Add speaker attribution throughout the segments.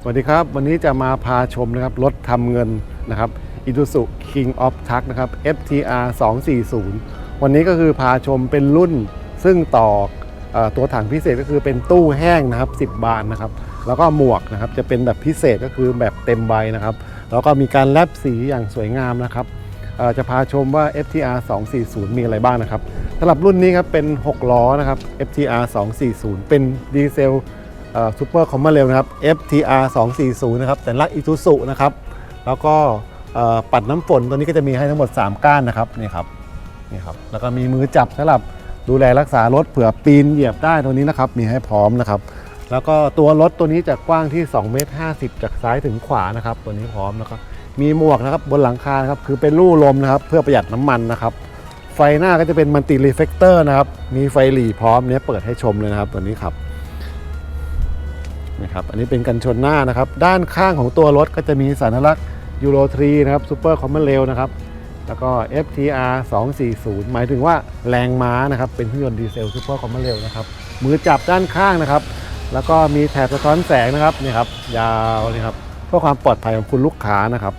Speaker 1: สวัสดีครับ วันนี้จะมาพาชมนะครับ รถทำเงินนะครับ i t u s u King of Truck นะครับ FTR 240 วันนี้ก็คือพาชมเป็นรุ่นซึ่งต่ออตัวถังพิเศษก็คือเป็นตู้แห้งนะครับ 10 บานนะครับ แล้วก็หมวกนะครับ จะเป็นแบบพิเศษก็คือแบบเต็มใบนะครับ แล้วก็มีการแลบสีอย่างสวยงามนะครับจะพาชมว่า FTR 240 มีอะไรบ้างนะครับสำหรับรุ่นนี้ครับเป็น 6 ล้อนะครับ FTR 240 เป็นดีเซล ซูเปอร์คอมมาเร็วนะครับ FTR 240นะครับแต่ลักอิทูสุนะครับ แล้วก็ปัดน้ำฝนตัวนี้ก็จะมีให้ทั้งหมด 3 ก้านนะครับนี่ครับนี่ครับ แล้วก็มีมือจับสำหรับดูแลรักษารถเผื่อปีนเหยียบได้ตัวนี้นะครับ มีให้พร้อมนะครับ แล้วก็ตัวรถตัวนี้จะกว้างที่2เมตร50 จากซ้ายถึงขวานะครับ ตัวนี้พร้อมนะครับมีหมวกนะครับบนหลังคาครับคือเป็นรูลมนะครับ เพื่อประหยัดน้ำมันนะครับ ไฟหน้าก็จะเป็นมัลติรีเฟกเตอร์นะครับ มีไฟหลีพร้อมเนี้ยเปิดให้ชมเลยนะครับตัวนี้ครับ นะครับอันนี้เป็นกันชนหน้านะครับด้านข้างของตัวรถก็จะมีสัญลักษณ์ยูโร3นะครับซูเปอร์คอมมอนเรลนะครับแล้วก็ FTR 240 หมายถึงว่าแรงม้านะครับเป็นเครื่องยนต์ดีเซลซูเปอร์คอมมอนเรลนะครับมือจับด้านข้างนะครับ แล้วก็มีแถบสะท้อนแสงนะครับนี่ครับยาวนี่ครับเพื่อความปลอดภัยของคุณลูกค้านะครับ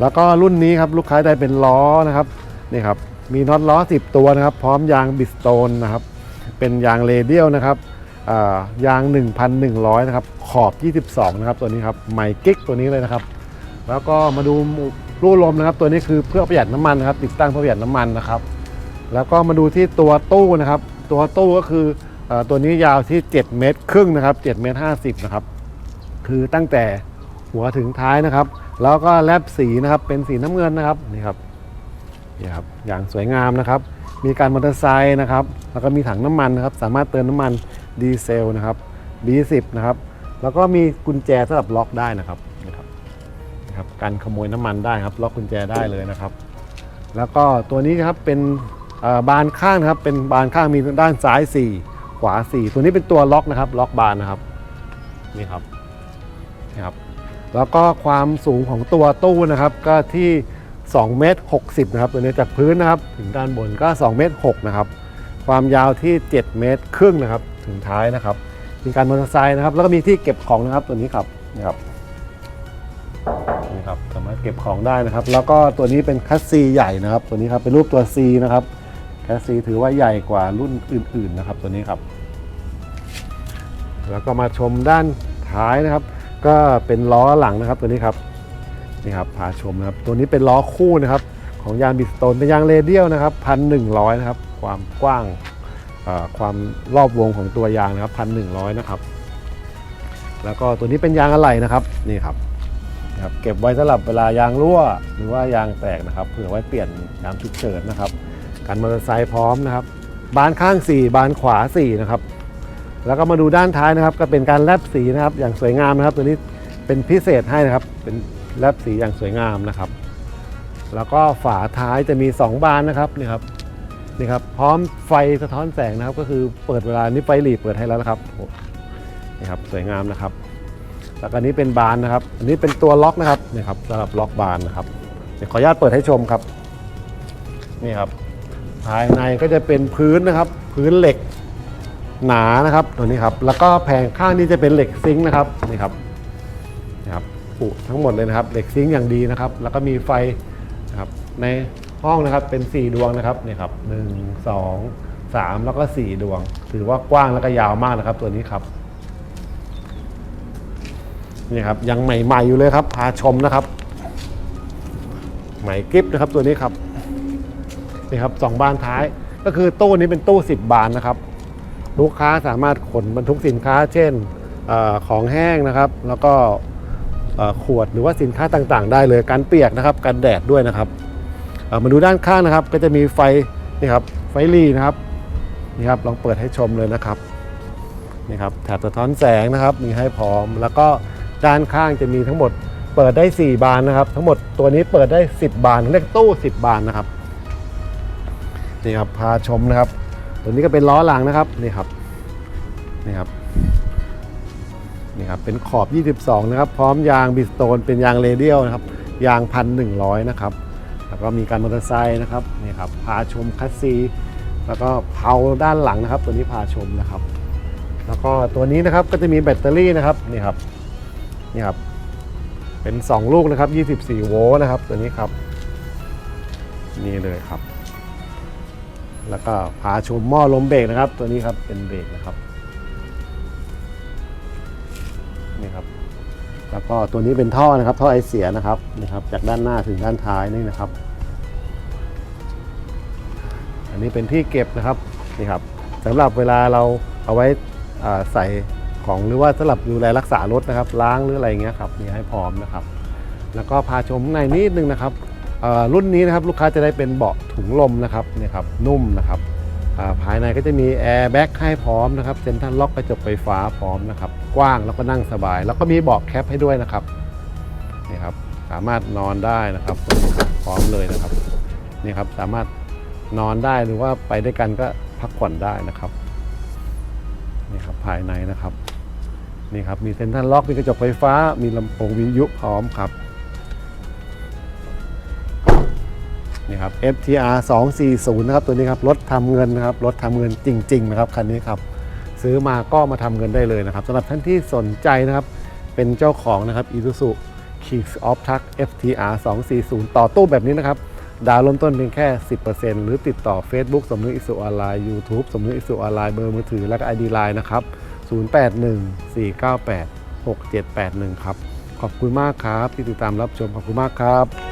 Speaker 1: แล้วก็รุ่นนี้ครับลูกค้าได้เป็นล้อนะครับนี่ครับมีน็อตล้อ 10 ตัวนะครับ พร้อมยางบิสโตนนะครับเป็นยางเรเดียลนะครับ ยาง 1,100 นะครับ ขอบ 22 นะครับ ตัวนี้ครับไมกิ๊กตัวนี้เลยนะครับ แล้วก็มาดูรูลมนะครับ ตัวนี้คือเพื่อประหยัดน้ำมันนะครับ ติดตั้งเพื่อประหยัดน้ำมันนะครับ แล้วก็มาดูที่ตัวตู้นะครับ ตัวตู้ก็คืออตัวนี้ยาวที่ 7 เมตรครึ่งนะครับ7เมตร50 นะครับ คือตั้งแต่หัวถึงท้ายนะครับ แล้วก็แลบสีนะครับเป็นสีน้ำเงินนะครับนี่ครับนี่ครับอย่างสวยงามนะครับ มีการมอเตอร์ไซค์นะครับ แล้วก็มีถังน้ำมันนะครับ สามารถเติมน้ำมันดีเซลนะครับ B10 นะครับ แล้วก็มีกุญแจสำหรับล็อกได้นะครับนี่ครับนะครับการขโมยน้ำมันได้ครับ ล็อกกุญแจได้เลยนะครับ แล้วก็ตัวนี้นะครับเป็นบานข้างครับเป็นบานข้างมีด้านซ้าย 4 ขวา 4 ตัวนี้เป็นตัวล็อกนะครับ ล็อกบานนะครับนี่ครับนี่ครับ แล้วก็ความสูงของตัวตู้นะครับ ก็ที่2เมตร60นะครับตัวนี้จากพื้นนะครับ ถึงด้านบนก็2เมตร6นะครับ ความยาวที่ 7 เมตรครึ่งนะครับ ถึงท้ายนะครับ มีการมอเตอร์ไซค์นะครับ แล้วก็มีที่เก็บของนะครับตัวนี้ครับนี่ครับนี่ครับสามารถเก็บของได้นะครับ แล้วก็ตัวนี้เป็นคัสซีใหญ่นะครับ ตัวนี้ครับเป็นรูปตัว C นะครับคัสซีถือว่าใหญ่กว่ารุ่นอื่น ๆนะครับ ตัวนี้ครับ แล้วก็มาชมด้านท้ายนะครับ ก็เป็นล้อหลังนะครับ ตัวนี้ครับนี่ครับพาชมนะครับ ตัวนี้เป็นล้อคู่นะครับ ของยางบิสโตนเป็นยางเรเดียลนะครับพันหนึ่งร้อยนะครับ ความกว้าง ความรอบวงของตัวยางนะครับพันหนึ่งร้อยนะครับ แล้วก็ตัวนี้เป็นยางอะไหล่นะครับนี่ครับครับเก็บไว้สำหรับเวลายางรั่วหรือว่ายางแตกนะครับเผื่อไว้เปลี่ยนยามฉุกเฉินนะครับการมอเตอร์ไซค์พร้อมนะครับ บานข้าง 4 บานขวา4นะครับแล้วก็มาดูด้านท้ายนะครับ ก็เป็นการแลบสีนะครับ อย่างสวยงามนะครับ ตัวนี้เป็นพิเศษให้นะครับ เป็นแลบสีอย่างสวยงามนะครับ แล้วก็ฝาท้ายจะมี 2 บานนะครับนี่ครับ นี่ครับพร้อมไฟสะท้อนแสงนะครับ ก็คือเปิดเวลานี้ไฟหลีเปิดให้แล้วนะครับนี่ครับสวยงามนะครับแล้วก็อันนี้เป็นบานนะครับ อันนี้เป็นตัวล็อกนะครับนี่ครับสำหรับล็อกบานนะครับเดี๋ยวขออนุญาตเปิดให้ชมครับนี่ครับ ภายในก็จะเป็นพื้นนะครับ พื้นเหล็กหนานะครับตัวนี้ครับ แล้วก็แผงข้างนี้จะเป็นเหล็กซิงค์นะครับนี่ครับนี่ครับปุทั้งหมดเลยนะครับ เหล็กซิงค์อย่างดีนะครับ แล้วก็มีไฟนะครับใน ห้องนะครับเป็น 4 ดวงนะครับนี่ครับหนึ่งสองสามแล้วก็ 4 ดวง ถือว่ากว้างแล้วก็ยาวมากนะครับ ตัวนี้ครับนี่ครับยังใหม่ๆอยู่เลยครับ พาชมนะครับ ใหม่กริปนะครับตัวนี้ครับนี่ครับสองบานท้าย ก็คือตู้นี้เป็นตู้ 10 บานนะครับ ลูกค้าสามารถขนบรรทุกสินค้า เช่นอของแห้งนะครับ แล้วก็ขวดหรือว่าสินค้าต่างๆ ได้เลยกันเปียกนะครับกันแดดด้วยนะครับ มาดูด้านข้างนะครับ ก็จะมีไฟนี่ครับไฟลีนะครับนี่ครับลองเปิดให้ชมเลยนะครับนี่ครับแถบสะท้อนแสงนะครับ มีให้พร้อม แล้วก็ด้านข้างจะมีทั้งหมดเปิดได้ 4 บานนะครับ ทั้งหมดตัวนี้เปิดได้ 10 บานเรียกตู้ 10 บานนะครับนี่ครับพาชมนะครับ ตัวนี้ก็เป็นล้อหลังนะครับนี่ครับนี่ครับนี่ครับเป็นขอบ 22 นะครับ พร้อมยางบิสโตนเป็นยางเรเดียลนะครับ ยางพันหนึ่งร้อยนะครับ แล้วก็มีการมอเตอร์ไซค์นะครับนี่ครับพาชมคัสซี แล้วก็เผาด้านหลังนะครับ ตัวนี้พาชมนะครับ แล้วก็ตัวนี้นะครับก็จะมีแบตเตอรี่นะครับนี่ครับนี่ครับเป็น 2 ลูกนะครับ 24 โวลต์นะครับ ตัวนี้ครับนี่เลยครับ แล้วก็พาชมหม้อลมเบรกนะครับ ตัวนี้ครับเป็นเบรกนะครับ แล้วก็ตัวนี้เป็นท่อนะครับ ท่อไอเสียนะครับนี่ครับ จากด้านหน้าถึงด้านท้ายนี่นะครับ อันนี้เป็นที่เก็บนะครับนี่ครับสำหรับเวลาเราเอาไว้ใส่ของหรือว่าสำหรับดูแลรักษารถนะครับ ล้างหรืออะไรเงี้ยครับมีให้พร้อมนะครับ แล้วก็พาชมในนิดนึงนะครับรุ่นนี้นะครับลูกค้าจะได้เป็นเบาะถุงลมนะครับนี่ครับนุ่มนะครับ ภายในก็จะมีแอร์แบ็กให้พร้อมนะครับเซ็นทรัลล็อกกระจกไฟฟ้าพร้อมนะครับกว้างแล้วก็นั่งสบาย แล้วก็มีเบาะแคปให้ด้วยนะครับนี่ครับสามารถนอนได้นะครับพร้อมเลยนะครับนี่ครับสามารถนอนได้หรือว่าไปด้วยกันก็พักผ่อนได้นะครับนี่ครับภายในนะครับนี่ครับมีเซ็นทรัลล็อกมีกระจกไฟฟ้า มีลำโพงวิทยุพร้อมครับ นี่ครับ FTR 240นะครับตัวนี้ครับรถทำเงินนะครับรถทำเงินจริง ๆ นะครับคันนี้ครับซื้อมาก็มาทำเงินได้เลยนะครับสำหรับท่านที่สนใจนะครับ เป็นเจ้าของนะครับ Isuzu Kicks of Truck FTR 240 ต่อตู้แบบนี้นะครับ ดาวน์เริ่มต้นเพียงแค่ 10%หรือติดต่อ Facebook สมนึกอิสุออนไลน์ YouTube สมนึกอิสุออนไลน์เบอร์มือถือและก็ ID Line นะครับ 0814986781 ครับ ขอบคุณมากครับที่ติดตามรับชมขอบคุณมากครับ